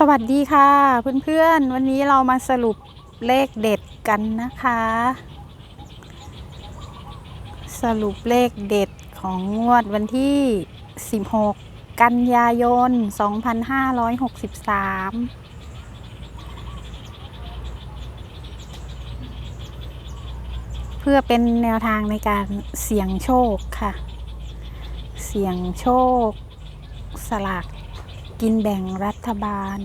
สวัสดีค่ะเพื่อนๆ วันนี้เรามาสรุปเลขเด็ดกันนะคะ สรุปเลขเด็ดของงวดวันที่ 16 กันยายน 2563 เพื่อเป็นแนวทางในการเสี่ยงโชคค่ะ เสี่ยงโชค สลาก กินแบ่งรัฐบาล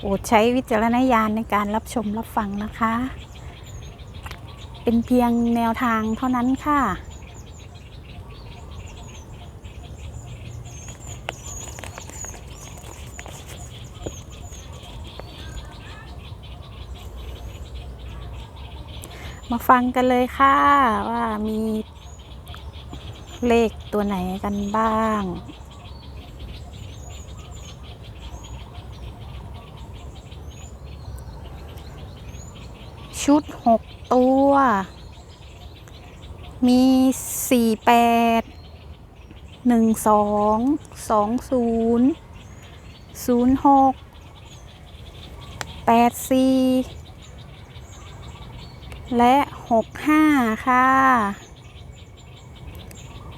โอใช้วิจารณญาณในการรับชมรับฟังนะคะ เป็นเพียงแนวทางเท่านั้นค่ะ มาฟังกันเลยค่ะ ว่ามีเลขตัวไหนกันบ้าง ชุดหกตัว มีสี่แปดหนึ่งสองสองศูนย์ศูนย์หกแปดสี่ และ 65 ค่ะ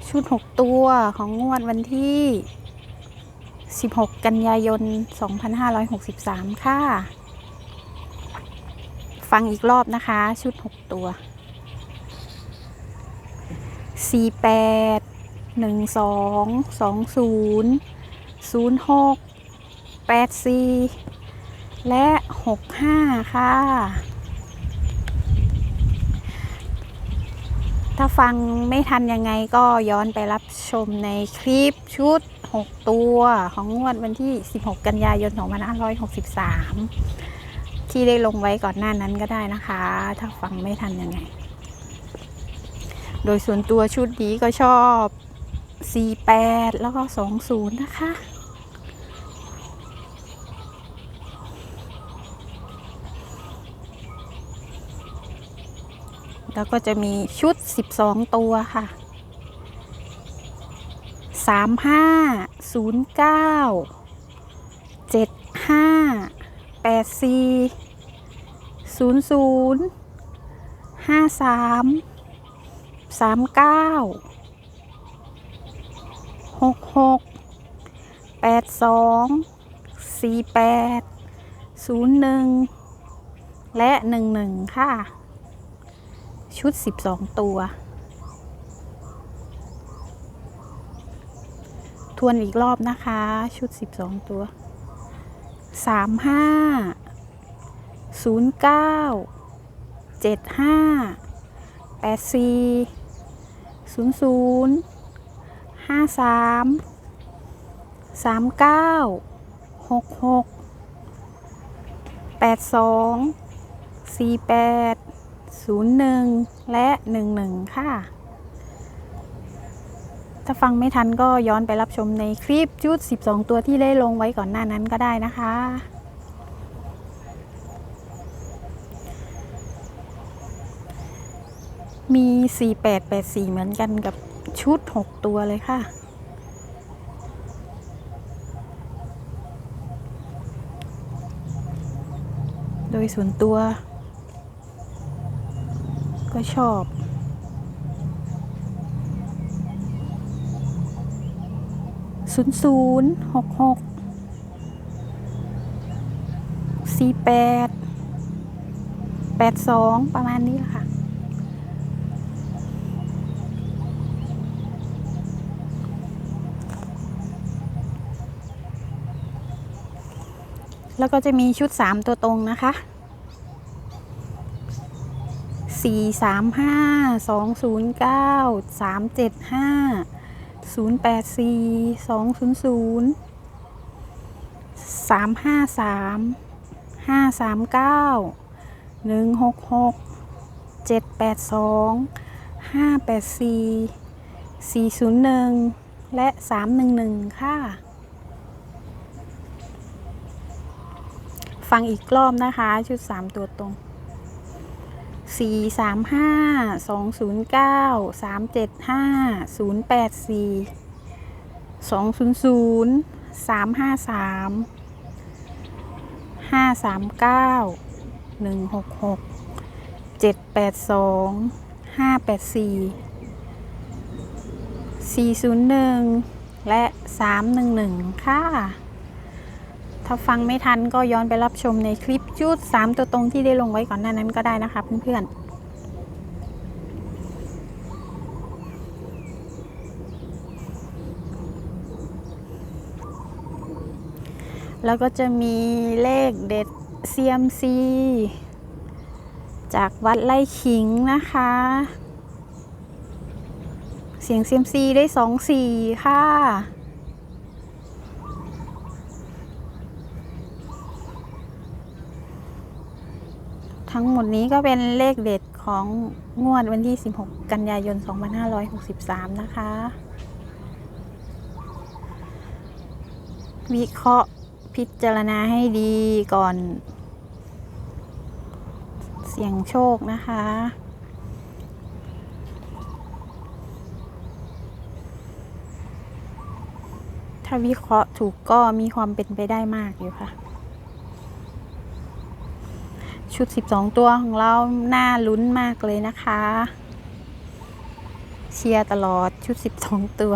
ชุด 6 ตัวของงวดวันที่ 16 กันยายน 2563 ค่ะ ฟังอีกรอบนะคะ ชุด 6 ตัว 48 12 20 06 84 และ 65 ค่ะ ถ้าฟังไม่ทันยังไงก็ย้อนไปรับชมในคลิปชุด 6 ตัวของงวดวันที่ 16 กันยายน 2563 ที่ได้ลงไว้ก่อนหน้านั้นก็ได้นะคะ ถ้าฟังไม่ทันยังไง โดยส่วนตัวชุดนี้ก็ชอบ 48 แล้วก็ 20 นะคะ แล้วก็จะมีชุด 12 ตัวค่ะ 35 09 75 84 00 53 39 66 82 48 01 และ 11 ค่ะ ชุด 12 ตัว ทวนอีกรอบนะคะ ชุด 12 ตัว 35 09 75 84 00 53 39 66 82 48 01 และ 11 ค่ะ ถ้าฟังไม่ทันก็ย้อนไปรับชมในคลิปชุด 12 ตัวที่ได้ลงไว้ก่อนหน้านั้นก็ได้นะคะ มี 4884 เหมือนกันกับชุด 6 ตัวเลยค่ะโดยส่วนตัว ก็ชอบ ศูนย์ศูนย์หกหกสี่แปดแปดสองประมาณนี้ค่ะ แล้วก็จะมีชุดสามตัวตรงนะคะ สี่สามห้าสองศูนย์เก้าสามเจ็ดห้าศูนย์แปดสี่สองศูนย์ศูนย์สามห้าสามห้าสามเก้าหนึ่งหกหกเจ็ดแปดสองห้าแปดสี่สี่ศูนย์หนึ่งและสามหนึ่งหนึ่งค่ะ ฟังอีกรอบนะคะ ชุดสามตัวตรง สี่สามห้าสองศูนย์เก้าสามเจ็ดห้าศูนย์แปดสี่สองศูนย์ศูนย์สามห้าสามห้าสามเก้าหนึ่งหกหกเจ็ดแปดสองห้าแปดสี่สี่ศูนย์หนึ่งและสามหนึ่งหนึ่งค่ะ ถ้าฟังไม่ทันก็ย้อนไปรับชมในคลิปชุด 3 ตัวตรงที่ได้ลงไว้ก่อนหน้านั้นก็ได้นะคะเพื่อนๆแล้วก็จะมีเลขเด็ด CMC จากวัดไล่ขิงนะคะ เสียง CMC ได้2 4ค่ะ ทั้งหมดนี้ก็เป็นเลขเด็ดของงวดวันที่ 16 กันยายน 2563 นะคะ วิเคราะห์พิจารณาให้ดีก่อน เสี่ยงโชคนะคะ ถ้าวิเคราะห์ถูกก็มีความเป็นไปได้มากอยู่ค่ะ ชุด 12 ตัวของเราหน่าลุ้นมากเลยนะคะ เชียร์ตลอดชุด 12 ตัว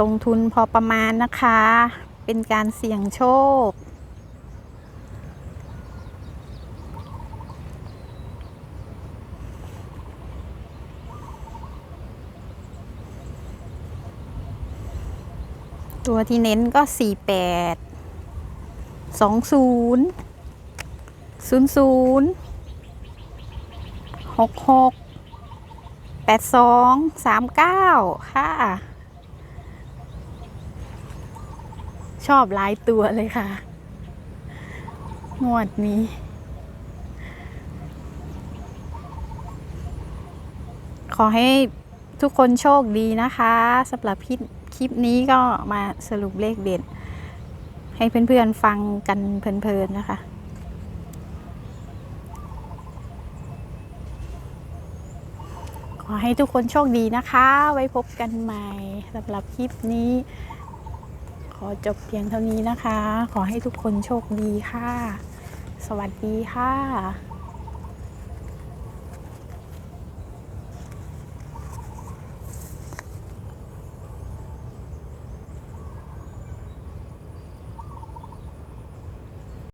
ลงทุนพอประมาณนะคะ เป็นการเสี่ยงโชค ตัวที่เน้นก็ 48 20 00 66 82 39 ค่ะ ชอบหลายตัวเลยค่ะ งวดนี้ขอให้ทุกคนโชคดีนะคะสำหรับคลิป คลิปนี้ก็มาสรุปเลขเด็ด ให้เพื่อนๆฟังกันเพลินๆนะคะขอให้ทุกคนโชคดีนะคะ ไว้พบกันใหม่สำหรับคลิปนี้ ขอจบเพียงเท่านี้นะคะ ขอให้ทุกคนโชคดีค่ะ สวัสดีค่ะ